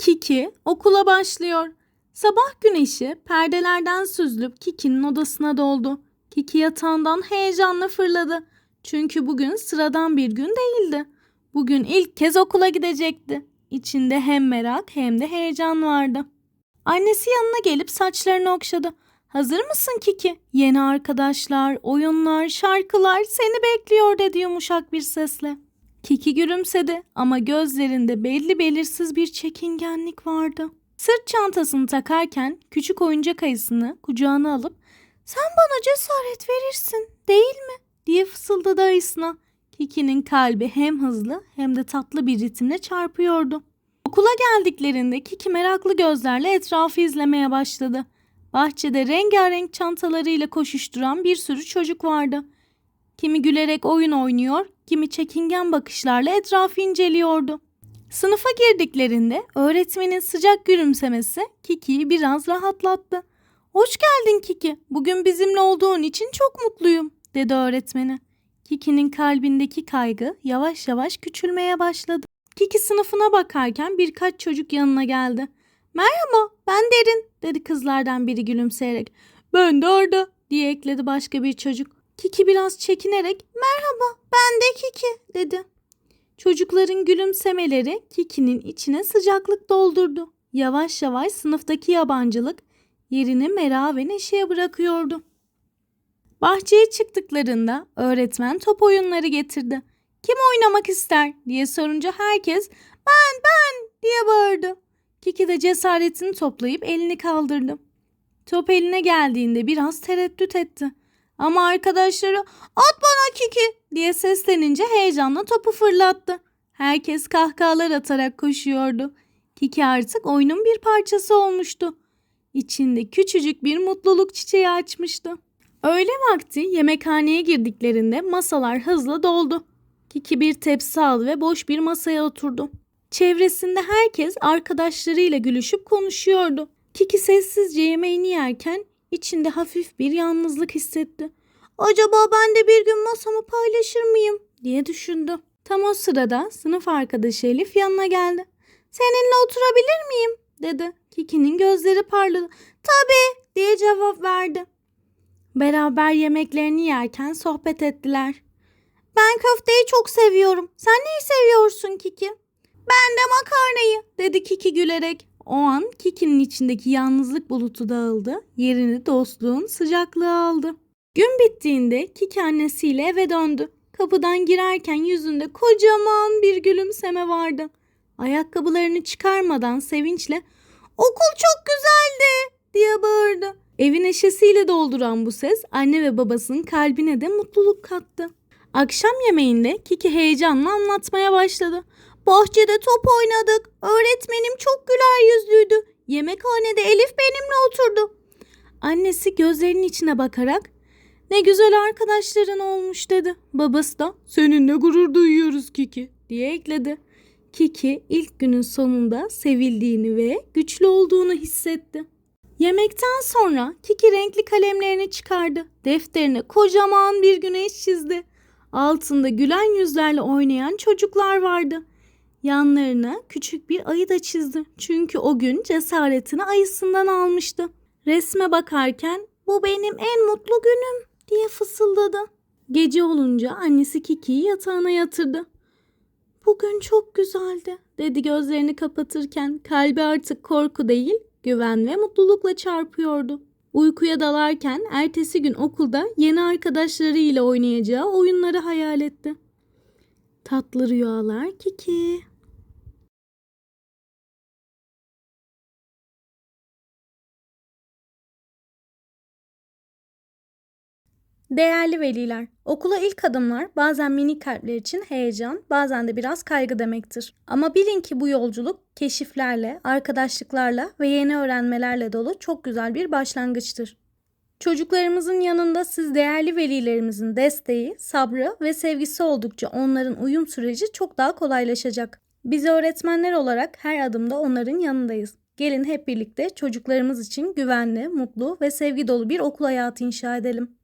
Kiki okula başlıyor. Sabah güneşi perdelerden süzülüp Kiki'nin odasına doldu. Kiki yatağından heyecanla fırladı. Çünkü bugün sıradan bir gün değildi. Bugün ilk kez okula gidecekti. İçinde hem merak hem de heyecan vardı. Annesi yanına gelip saçlarını okşadı. Hazır mısın Kiki? Yeni arkadaşlar, oyunlar, şarkılar seni bekliyor dedi yumuşak bir sesle. Kiki gülümsedi ama gözlerinde belli belirsiz bir çekingenlik vardı. Sırt çantasını takarken küçük oyuncak ayısını kucağına alıp sen bana cesaret verirsin değil mi? diye fısıldadı ayısına. Kiki'nin kalbi hem hızlı hem de tatlı bir ritimle çarpıyordu. Okula geldiklerinde Kiki meraklı gözlerle etrafı izlemeye başladı. Bahçede rengarenk çantalarıyla koşuşturan bir sürü çocuk vardı. Kimi gülerek oyun oynuyor, kimi çekingen bakışlarla etrafı inceliyordu. Sınıfa girdiklerinde öğretmenin sıcak gülümsemesi Kiki'yi biraz rahatlattı. Hoş geldin Kiki. Bugün bizimle olduğun için çok mutluyum, dedi öğretmeni. Kiki'nin kalbindeki kaygı yavaş yavaş küçülmeye başladı. Kiki sınıfına bakarken birkaç çocuk yanına geldi. Merhaba, ben Derin, dedi kızlardan biri gülümseyerek. Ben de Arda, diye ekledi başka bir çocuk. Kiki biraz çekinerek merhaba, ben de Kiki, dedi. Çocukların gülümsemeleri Kiki'nin içine sıcaklık doldurdu. Yavaş yavaş sınıftaki yabancılık yerini merak ve neşeye bırakıyordu. Bahçeye çıktıklarında öğretmen top oyunları getirdi. Kim oynamak ister diye sorunca herkes ben ben diye bağırdı. Kiki de cesaretini toplayıp elini kaldırdı. Top eline geldiğinde biraz tereddüt etti. Ama arkadaşları at bana Kiki diye seslenince heyecanla topu fırlattı. Herkes kahkahalar atarak koşuyordu. Kiki artık oyunun bir parçası olmuştu. İçinde küçücük bir mutluluk çiçeği açmıştı. Öğle vakti yemekhaneye girdiklerinde masalar hızla doldu. Kiki bir tepsi aldı ve boş bir masaya oturdu. Çevresinde herkes arkadaşlarıyla gülüşüp konuşuyordu. Kiki sessizce yemeğini yerken içinde hafif bir yalnızlık hissetti. Acaba ben de bir gün masamı paylaşır mıyım diye düşündü. Tam o sırada sınıf arkadaşı Elif yanına geldi. Seninle oturabilir miyim dedi. Kiki'nin gözleri parladı. Tabii diye cevap verdi. Beraber yemeklerini yerken sohbet ettiler. Ben köfteyi çok seviyorum. Sen neyi seviyorsun Kiki? Ben de makarnayı dedi Kiki gülerek. O an Kiki'nin içindeki yalnızlık bulutu dağıldı. Yerini dostluğun sıcaklığı aldı. Gün bittiğinde Kiki annesiyle eve döndü. Kapıdan girerken yüzünde kocaman bir gülümseme vardı. Ayakkabılarını çıkarmadan sevinçle okul çok güzeldi diye bağırdı. Evi neşesiyle dolduran bu ses anne ve babasının kalbine de mutluluk kattı. Akşam yemeğinde Kiki heyecanla anlatmaya başladı. Bahçede top oynadık. Öğretmenim çok güler yüzlüydü. Yemekhanede Elif benimle oturdu. Annesi gözlerinin içine bakarak ne güzel arkadaşların olmuş dedi. Babası da seninle gurur duyuyoruz Kiki diye ekledi. Kiki ilk günün sonunda sevildiğini ve güçlü olduğunu hissetti. Yemekten sonra Kiki renkli kalemlerini çıkardı. Defterine kocaman bir güneş çizdi. Altında gülen yüzlerle oynayan çocuklar vardı. Yanlarına küçük bir ayı da çizdi. Çünkü o gün cesaretini ayısından almıştı. Resme bakarken bu benim en mutlu günüm diye fısıldadı. Gece olunca annesi Kiki'yi yatağına yatırdı. Bugün çok güzeldi dedi gözlerini kapatırken kalbi artık korku değil güven ve mutlulukla çarpıyordu. Uykuya dalarken ertesi gün okulda yeni arkadaşlarıyla oynayacağı oyunları hayal etti. Tatlı rüyalar Kiki. Değerli veliler, okula ilk adımlar bazen minik kalpler için heyecan, bazen de biraz kaygı demektir. Ama bilin ki bu yolculuk keşiflerle, arkadaşlıklarla ve yeni öğrenmelerle dolu çok güzel bir başlangıçtır. Çocuklarımızın yanında siz değerli velilerimizin desteği, sabrı ve sevgisi oldukça onların uyum süreci çok daha kolaylaşacak. Biz öğretmenler olarak her adımda onların yanındayız. Gelin hep birlikte çocuklarımız için güvenli, mutlu ve sevgi dolu bir okul hayatı inşa edelim.